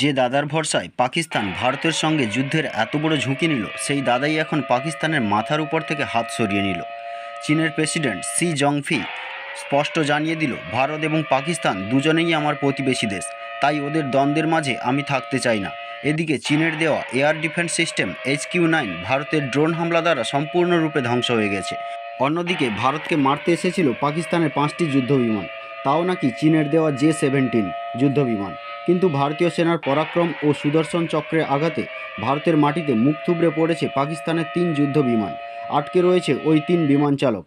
যে দাদার ভরসায় পাকিস্তান ভারতের সঙ্গে যুদ্ধের এত বড় ঝুঁকি নিল, সেই দাদাই এখন পাকিস্তানের মাথার উপর থেকে হাত সরিয়ে নিল। চীনের প্রেসিডেন্ট সি জংফি স্পষ্ট জানিয়ে দিল, ভারত এবং পাকিস্তান দুজনেই আমার প্রতিবেশী দেশ। তাই ওদের দ্বন্দ্বের মাঝে আমি থাকতে চাই না। এদিকে চীনের দেওয়া air defence system H Q nine ভারতের ড্রোন হামলা দ্বারা সম্পূর্ণরূপে ধ্বংস হয়ে গেছে। অন্যদিকে ভারতকে মারতে এসেছিল পাকিস্তানের পাঁচটি যুদ্ধবিমান তাও নাকি চীনের দেওয়া জে সেভেন্টিন যুদ্ধবিমান কিন্তু ভারতীয় সেনার পরাক্রম ও সুদর্শন চক্রের আঘাতে ভারতের মাটিতে মুখ থুবড়ে পড়েছে পাকিস্তানের তিন যুদ্ধ বিমান। আটকে রয়েছে ওই তিন বিমান চালক।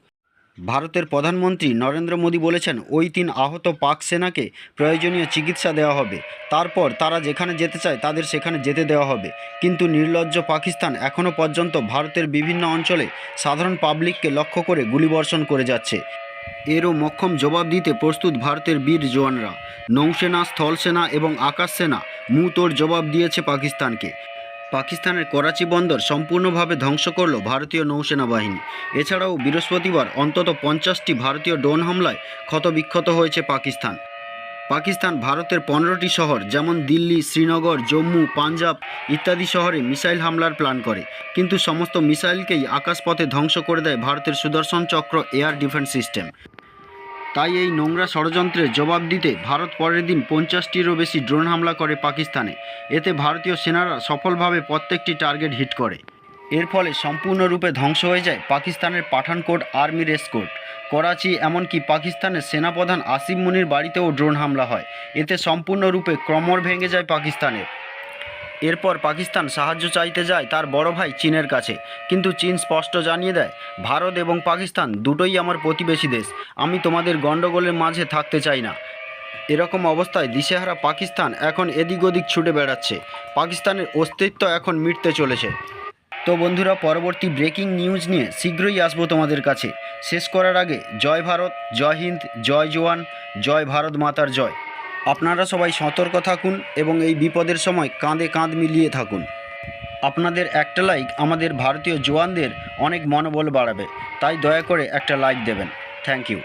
ভারতের প্রধানমন্ত্রী নরেন্দ্র মোদী বলেছেন, ওই তিন আহত পাক সেনাকে প্রয়োজনীয় চিকিৎসা দেওয়া হবে। তারপর তারা যেখানে যেতে চায়, তাদের সেখানে যেতে দেওয়া হবে। কিন্তু নির্লজ্জ পাকিস্তান এখনও পর্যন্ত ভারতের বিভিন্ন অঞ্চলে সাধারণ পাবলিককে লক্ষ্য করে গুলিবর্ষণ করে যাচ্ছে। এরও মক্ষম জবাব দিতে প্রস্তুত ভারতের বীর জওয়ানরা। নৌসেনা, স্থলসেনা এবং আকাশসেনা মুতোর জবাব দিয়েছে পাকিস্তানকে। পাকিস্তানের করাচি বন্দর সম্পূর্ণভাবে ধ্বংস করল ভারতীয় নৌসেনা বাহিনী এছাড়াও বৃহস্পতিবার অন্তত পঞ্চাশটি ভারতীয় ড্রোন হামলায় ক্ষতবিক্ষত হয়েছে পাকিস্তান। পাকিস্তান, ভারতের পনেরোটি শহর, যেমন দিল্লি, শ্রীনগর, জম্মু, পাঞ্জাব ইত্যাদি শহরে মিসাইল হামলার প্ল্যান করে। কিন্তু সমস্ত মিসাইলকেই আকাশপথে ধ্বংস করে দেয় ভারতের সুদর্শন চক্র এয়ার ডিফেন্স সিস্টেম। তাই এই নোংরা ষড়যন্ত্রের জবাব দিতে ভারত পরের দিন পঞ্চাশটিরও বেশি ড্রোন হামলা করে পাকিস্তানে। এতে ভারতীয় সেনারা সফলভাবে প্রত্যেকটি টার্গেট হিট করে। এর ফলে সম্পূর্ণরূপে ধ্বংস হয়ে যায় পাকিস্তানের পাঠানকোট আর্মি রেসকোর্ট করাচি, এমনকি পাকিস্তানের সেনাপ্রধান আসিফ মুনির বাড়িতেও ড্রোন হামলা হয়। এতে সম্পূর্ণরূপে ক্রমর ভেঙে যায় পাকিস্তানের। এরপর পাকিস্তান সাহায্য চাইতে যায় তার বড় ভাই চীনের কাছে। কিন্তু চীন স্পষ্ট জানিয়ে দেয়, ভারত এবং পাকিস্তান দুটোই আমার প্রতিবেশী দেশ। আমি তোমাদের গণ্ডগোলের মাঝে থাকতে চাই না। এরকম অবস্থায় দিশেহারা পাকিস্তান এখন এদিক ওদিক ছুটে বেড়াচ্ছে। পাকিস্তানের অস্তিত্ব এখন মিটতে চলেছে। তো বন্ধুরা, পরবর্তী ব্রেকিং নিউজ নিয়ে শীঘ্রই আসব তোমাদের কাছে। শেষ করার আগে জয় ভারত, জয় হিন্দ, জয় জওয়ান, জয় ভারত মাতার জয়। আপনারা সবাই সতর্ক থাকুন এবং এই বিপদের সময় কাঁধে কাঁধ মিলিয়ে থাকুন। আপনাদের একটা লাইক আমাদের ভারতীয় জওয়ানদের অনেক মনোবল বাড়াবে। তাই দয়া করে একটা লাইক দেবেন। Thank you